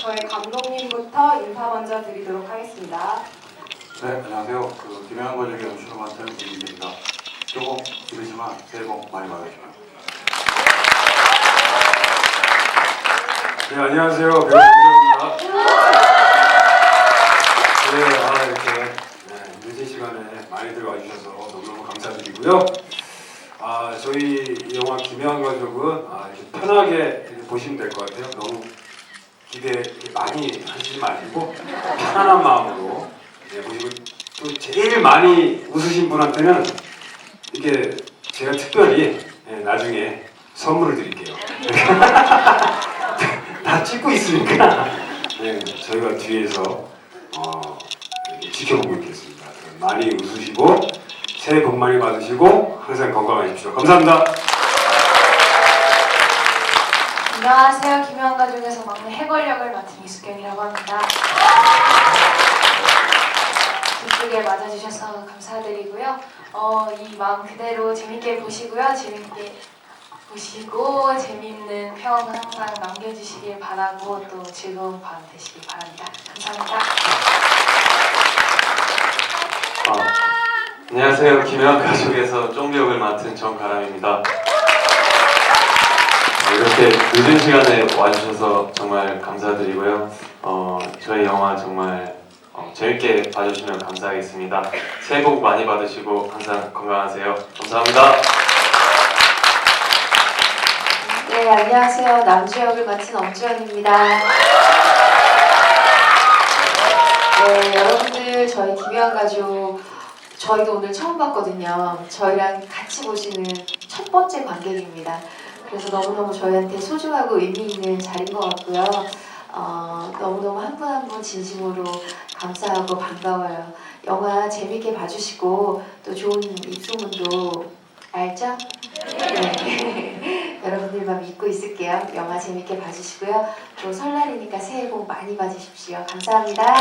저희 감독님부터 인사 먼저 드리도록 하겠습니다. 네, 안녕하세요. 그 김영한 권력의 연출을 맡은 김민입니다. 조금 이르지만 새해 복 많이 받으시고요. 네, 안녕하세요. 배우 김정입니다. 네, 아, 이렇게 네, 늦은 시간에 많이들 와주셔서 너무너무 감사드리고요. 아, 저희 영화 김해한 가족은 아, 이렇게 편하게 이렇게 보시면 될 것 같아요. 너무 기대 이렇게 많이 하시지 마시고 편안한 마음으로 네, 보시고 또 제일 많이 웃으신 분한테는 이게 제가 특별히 네, 나중에 선물을 드릴게요. 다 찍고 있으니까 네, 저희가 뒤에서 어, 이렇게 지켜보고 있겠습니다. 많이 웃으시고 새해 복 많이 받으시고 항상 건강하십시오. 감사합니다. 안녕하세요. 김현 가족에서 막내 해골역을 맡은 이수경이라고 합니다. 기쁘게 맞아주셔서 감사드리고요. 어, 이 마음 그대로 재밌게 보시고요. 재밌게 보시고 재밌는 평 항상 남겨주시길 바라고 또 즐거운 밤 되시길 바랍니다. 감사합니다. 아, 안녕하세요. 김혜원 가족에서 쫑비 역을 맡은 정가람입니다. 어, 이렇게 늦은 시간에 와주셔서 정말 감사드리고요. 어, 저희 영화 정말 어, 재밌게 봐주시면 감사하겠습니다. 새해 복 많이 받으시고 항상 건강하세요. 감사합니다. 네, 안녕하세요. 남주 역을 맡은 엄주연입니다. 네, 여러분들 저희 김혜원 가족 저희도 오늘 처음 봤거든요. 저희랑 같이 보시는 첫 번째 관객입니다. 그래서 너무너무 저희한테 소중하고 의미 있는 자리인 것 같고요. 어, 너무너무 한 분 한 분 진심으로 감사하고 반가워요. 영화 재밌게 봐주시고 또 좋은 입소문도 알죠? 네. 여러분들만 믿고 있을게요. 영화 재밌게 봐주시고요. 또 설날이니까 새해 복 많이 받으십시오. 감사합니다.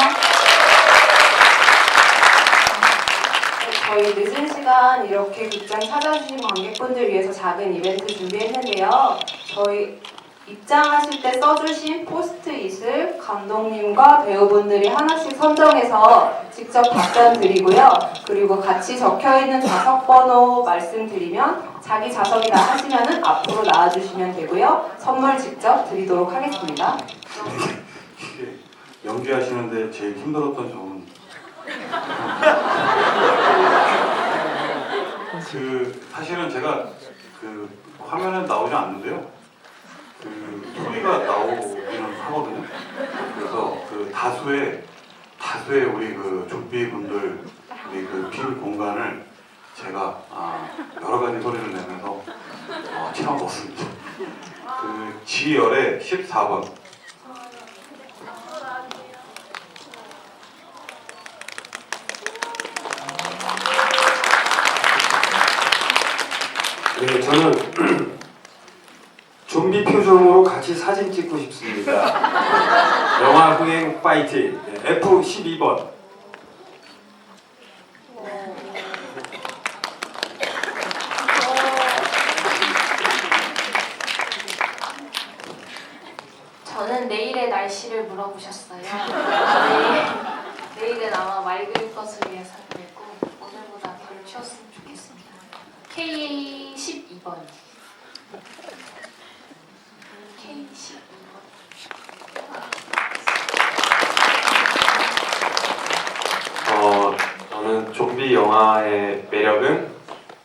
저희 늦은 시간 이렇게 극장 찾아주신 관객분들 위해서 작은 이벤트 준비했는데요. 저희 입장하실 때 써주신 포스트잇을 감독님과 배우분들이 하나씩 선정해서 직접 답변 드리고요. 그리고 같이 적혀 있는 좌석 번호 말씀드리면 자기 좌석이다 하시면은 앞으로 나와주시면 되고요. 선물 직접 드리도록 하겠습니다. 이게 연기하시는데 제일 힘들었던 점은 그 사실은 제가 그 화면에 나오지 않는데요. 그 소리가 나오기는 하거든요. 그래서 그 다수의 다수의 우리 그 좀비 분들 우리 그빈 공간을 제가 아, 여러 가지 소리를 내면서 어, 채워봤습니다. 그 G열의 14번 네, 저는 좀비 표정으로 같이 사진 찍고 싶습니다. 영화 흥행 파이팅 네, F12번. 저는 내일의 날씨를 물어보셨어요. 내일, 내일은 아마 맑을 것을 예상되고 오늘보다 덜 추웠으면 좋겠습니다. K12번. K12번. 어, 저는 좀비 영화의 매력은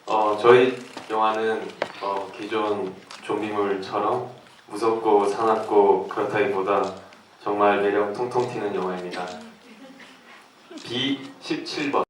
어, 저희 영화는 어, 기존 좀비물처럼 무섭고 사납고 그렇다기보다 정말 매력 통통 튀는 영화입니다. B17번